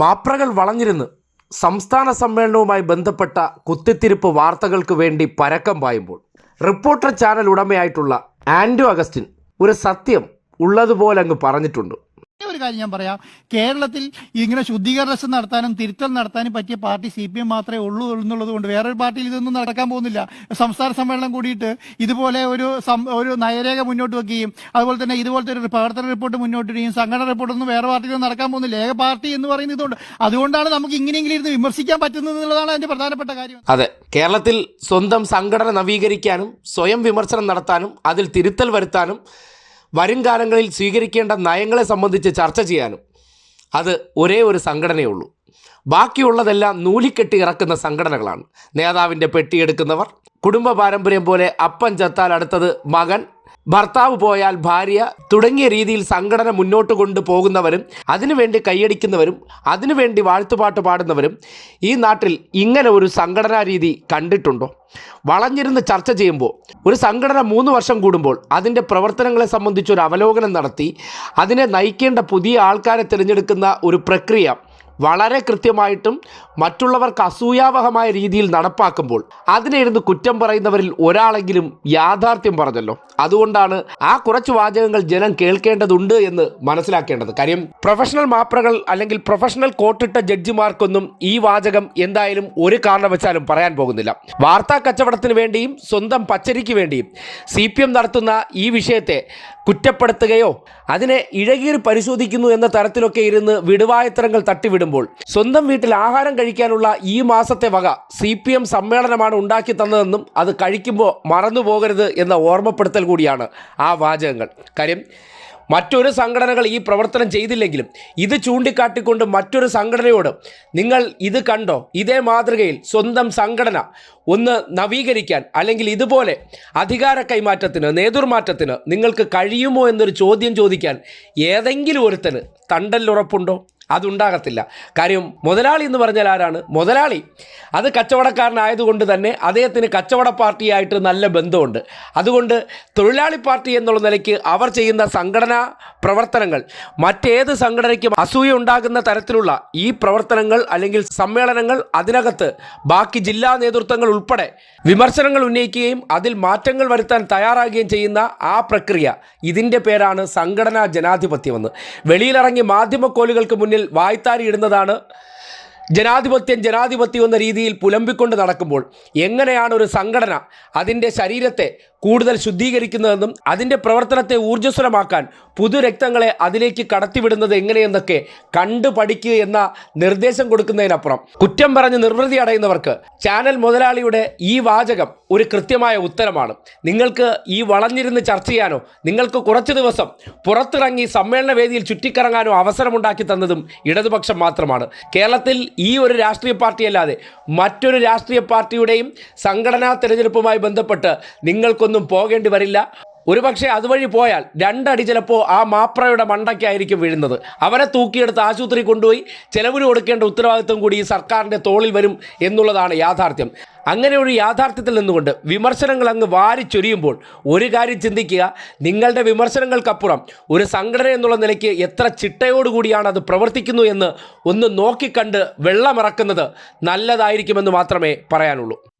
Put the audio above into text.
മാപ്രകൾ വളഞ്ഞിരുന്ന് സംസ്ഥാന സമ്മേളനവുമായി ബന്ധപ്പെട്ട കുത്തിത്തിരിപ്പ് വാർത്തകൾക്ക് വേണ്ടി പരക്കം പായുമ്പോൾ റിപ്പോർട്ടർ ചാനൽ ഉടമയായിട്ടുള്ള ആൻഡ്രു അഗസ്റ്റിൻ ഒരു സത്യം ഉള്ളതുപോലെ അങ്ങ് പറഞ്ഞിട്ടുണ്ട്. ഒരേ കാര്യം ഞാൻ പറയാം. കേരളത്തിൽ ഇങ്ങനെ ശുദ്ധീകരണ നടത്താനും തിരുത്തൽ നടത്താനും പറ്റിയ പാർട്ടി സി പി എം മാത്രമേ ഉള്ളൂ എന്നുള്ളത് കൊണ്ട് വേറൊരു പാർട്ടിയിൽ ഇതൊന്നും നടക്കാൻ പോകുന്നില്ല. സംസ്ഥാന സമ്മേളനം കൂടിയിട്ട് ഇതുപോലെ ഒരു ഒരു നയരേഖ മുന്നോട്ട് വെക്കുകയും അതുപോലെ തന്നെ ഇതുപോലത്തെ ഒരു പ്രവർത്തന റിപ്പോർട്ട് മുന്നോട്ട് വരികയും സംഘടന റിപ്പോർട്ടൊന്നും വേറെ പാർട്ടിയിൽ നടക്കാൻ പോകുന്നില്ല. ഏക പാർട്ടി എന്ന് പറയുന്നത് ഇതുകൊണ്ട്. അതുകൊണ്ടാണ് നമുക്ക് ഇങ്ങനെയെങ്കിലും ഇരുന്ന് വിമർശിക്കാൻ പറ്റുന്നത് എന്നുള്ളതാണ് അതിന്റെ പ്രധാനപ്പെട്ട കാര്യം. അതെ. കേരളത്തിൽ സ്വന്തം സംഘടന നവീകരിക്കാനും സ്വയം വിമർശനം നടത്താനും അതിൽ തിരുത്തൽ വരുത്താനും വരും കാലങ്ങളിൽ സ്വീകരിക്കേണ്ട നയങ്ങളെ സംബന്ധിച്ച് ചർച്ച ചെയ്യാനും അത് ഒരേ ഒരു സംഘടനയുള്ളൂ. ബാക്കിയുള്ളതെല്ലാം നൂലിക്കെട്ടി ഇറക്കുന്ന സംഘടനകളാണ്. നേതാവിന്റെ പെട്ടിയെടുക്കുന്നവർ കുടുംബ പാരമ്പര്യം പോലെ അപ്പൻ ചത്താൽ അടുത്തത് മകൻ ഭർത്താവ് പോയാൽ ഭാര്യ തുടങ്ങിയ രീതിയിൽ സംഘടന മുന്നോട്ട് കൊണ്ടുപോകുന്നവരും അതിനുവേണ്ടി കൈയടിക്കുന്നവരും അതിനുവേണ്ടി വാഴ്ത്തുപാട്ട് പാടുന്നവരും ഈ നാട്ടിൽ ഇങ്ങനെ ഒരു സംഘടനാ രീതി കണ്ടിട്ടുണ്ടോ? വളഞ്ഞിരുന്ന് ചർച്ച ചെയ്യുമ്പോൾ ഒരു സംഘടന മൂന്ന് വർഷം കൂടുമ്പോൾ അതിന്റെ പ്രവർത്തനങ്ങളെ സംബന്ധിച്ച് ഒരു അവലോകനം നടത്തി അതിനെ നയിക്കേണ്ട പുതിയ ആൾക്കാരെ തിരഞ്ഞെടുക്കുന്ന ഒരു പ്രക്രിയ വളരെ കൃത്യമായിട്ടും മറ്റുള്ളവർക്ക് അസൂയാവഹമായ രീതിയിൽ നടപ്പാക്കുമ്പോൾ അതിനിരുന്ന് കുറ്റം പറയുന്നവരിൽ ഒരാളെങ്കിലും യാഥാർത്ഥ്യം പറഞ്ഞല്ലോ. അതുകൊണ്ടാണ് ആ കുറച്ച് വാചകങ്ങൾ ജനം കേൾക്കേണ്ടതുണ്ട് എന്ന് മനസ്സിലാക്കേണ്ടത്. കാര്യം പ്രൊഫഷണൽ മാപ്രകൾ അല്ലെങ്കിൽ പ്രൊഫഷണൽ കോട്ടിട്ട ജഡ്ജിമാർക്കൊന്നും ഈ വാചകം എന്തായാലും ഒരു കാരണവശാലും പറയാൻ പോകുന്നില്ല. വാർത്താ കച്ചവടത്തിന് വേണ്ടിയും സ്വന്തം പച്ചരിക്ക് വേണ്ടിയും സി നടത്തുന്ന ഈ വിഷയത്തെ കുറ്റപ്പെടുത്തുകയോ അതിനെ ഇഴകീറി പരിശോധിക്കുന്നു എന്ന തരത്തിലൊക്കെ ഇരുന്ന് വിടുവായത്തരങ്ങൾ തട്ടിവിടുമ്പോൾ സ്വന്തം വീട്ടിൽ ആഹാരം കഴിക്കാനുള്ള ഈ മാസത്തെ വക സി പി എം സമ്മേളനമാണ് ഉണ്ടാക്കി തന്നതെന്നും അത് കഴിക്കുമ്പോൾ മറന്നു പോകരുത് എന്ന ഓർമ്മപ്പെടുത്തൽ കൂടിയാണ് ആ വാചകങ്ങൾ. കാര്യം മറ്റൊരു സംഘടനകൾ ഈ പ്രവർത്തനം ചെയ്തില്ലെങ്കിലും ഇത് ചൂണ്ടിക്കാട്ടിക്കൊണ്ട് മറ്റൊരു സംഘടനയോട് നിങ്ങൾ ഇത് കണ്ടോ? ഇതേ മാതൃകയിൽ സ്വന്തം സംഘടന ഒന്ന് നവീകരിക്കാൻ അല്ലെങ്കിൽ ഇതുപോലെ അധികാര കൈമാറ്റത്തിന് നേതൃമാറ്റത്തിന് നിങ്ങൾക്ക് കഴിയുമോ എന്നൊരു ചോദ്യം ചോദിക്കാൻ ഏതെങ്കിലും ഒരുത്തന് തണ്ടല്ലുറപ്പുണ്ടോ അതുണ്ടാകത്തില്ല. കാര്യം മുതലാളി എന്ന് പറഞ്ഞാൽ ആരാണ്? മുതലാളി. അത് കച്ചവടക്കാരനായതുകൊണ്ട് തന്നെ അദ്ദേഹത്തിന് കച്ചവട പാർട്ടിയായിട്ട് നല്ല ബന്ധമുണ്ട്. അതുകൊണ്ട് തൊഴിലാളി പാർട്ടി എന്നുള്ള നിലയ്ക്ക് അവർ ചെയ്യുന്ന സംഘടനാ പ്രവർത്തനങ്ങൾ മറ്റേത് സംഘടനയ്ക്കും അസൂയ ഉണ്ടാകുന്ന തരത്തിലുള്ള ഈ പ്രവർത്തനങ്ങൾ അല്ലെങ്കിൽ സമ്മേളനങ്ങൾ അതിനകത്ത് ബാക്കി ജില്ലാ നേതൃത്വങ്ങൾ ഉൾപ്പെടെ വിമർശനങ്ങൾ ഉന്നയിക്കുകയും അതിൽ മാറ്റങ്ങൾ വരുത്താൻ തയ്യാറാകുകയും ചെയ്യുന്ന ആ പ്രക്രിയ. ഇതിന്റെ പേരാണ് സംഘടനാ ജനാധിപത്യമെന്ന്. വെളിയിലിറങ്ങി മാധ്യമക്കോലുകൾക്ക് മുന്നിൽ വായ്ത്താരി ഇടുന്നതാണ്. ജനാധിപത്യം ജനാധിപത്യം എന്ന രീതിയിൽ പുലമ്പിക്കൊണ്ട് നടക്കുമ്പോൾ എങ്ങനെയാണ് ഒരു സംഘടന അതിന്റെ ശരീരത്തെ കൂടുതൽ ശുദ്ധീകരിക്കുന്നതെന്നും അതിന്റെ പ്രവർത്തനത്തെ ഊർജസ്വലമാക്കാൻ പുതുരക്തങ്ങളെ അതിലേക്ക് കടത്തിവിടുന്നത് എങ്ങനെയെന്നൊക്കെ കണ്ടു പഠിക്കുക എന്ന നിർദ്ദേശം കൊടുക്കുന്നതിനപ്പുറം കുറ്റം പറഞ്ഞ് നിർവൃതി അടയുന്നവർക്ക് ചാനൽ മുതലാളിയുടെ ഈ വാചകം ഒരു കൃത്യമായ ഉത്തരമാണ്. നിങ്ങൾക്ക് ഈ വളഞ്ഞിരുന്ന് ചർച്ച ചെയ്യാനോ നിങ്ങൾക്ക് കുറച്ച് ദിവസം പുറത്തിറങ്ങി സമ്മേളന വേദിയിൽ ചുറ്റിക്കറങ്ങാനോ അവസരമുണ്ടാക്കി തന്നതും ഇടതുപക്ഷം മാത്രമാണ്. കേരളത്തിൽ ഈ ഒരു രാഷ്ട്രീയ പാർട്ടിയല്ലാതെ മറ്റൊരു രാഷ്ട്രീയ പാർട്ടിയുടെയും സംഘടനാ തെരഞ്ഞെടുപ്പുമായി ബന്ധപ്പെട്ട് നിങ്ങൾക്കൊന്നും പോകേണ്ടി വരില്ല. ഒരുപക്ഷെ അതുവഴി പോയാൽ രണ്ടടി ചിലപ്പോൾ ആ മാപ്രയുടെ മണ്ടയ്ക്കായിരിക്കും വീഴുന്നത്. അവരെ തൂക്കിയെടുത്ത് ആശുപത്രി കൊണ്ടുപോയി ചെലവിന് കൊടുക്കേണ്ട ഉത്തരവാദിത്വം കൂടി ഈ സർക്കാരിന്റെ തോളിൽ വരും എന്നുള്ളതാണ് യാഥാർത്ഥ്യം. അങ്ങനെ ഒരു യാഥാർത്ഥ്യത്തിൽ നിന്നുകൊണ്ട് വിമർശനങ്ങൾ അങ്ങ് വാരിച്ചൊരിയുമ്പോൾ ഒരു കാര്യം ചിന്തിക്കുക നിങ്ങളുടെ വിമർശനങ്ങൾക്കപ്പുറം ഒരു സംഘടന എന്നുള്ള നിലയ്ക്ക് എത്ര ചിട്ടയോടുകൂടിയാണ് അത് പ്രവർത്തിക്കുന്നു എന്ന് ഒന്ന് നോക്കിക്കണ്ട് വെള്ളമിറക്കുന്നത് നല്ലതായിരിക്കുമെന്ന് മാത്രമേ പറയാനുള്ളൂ.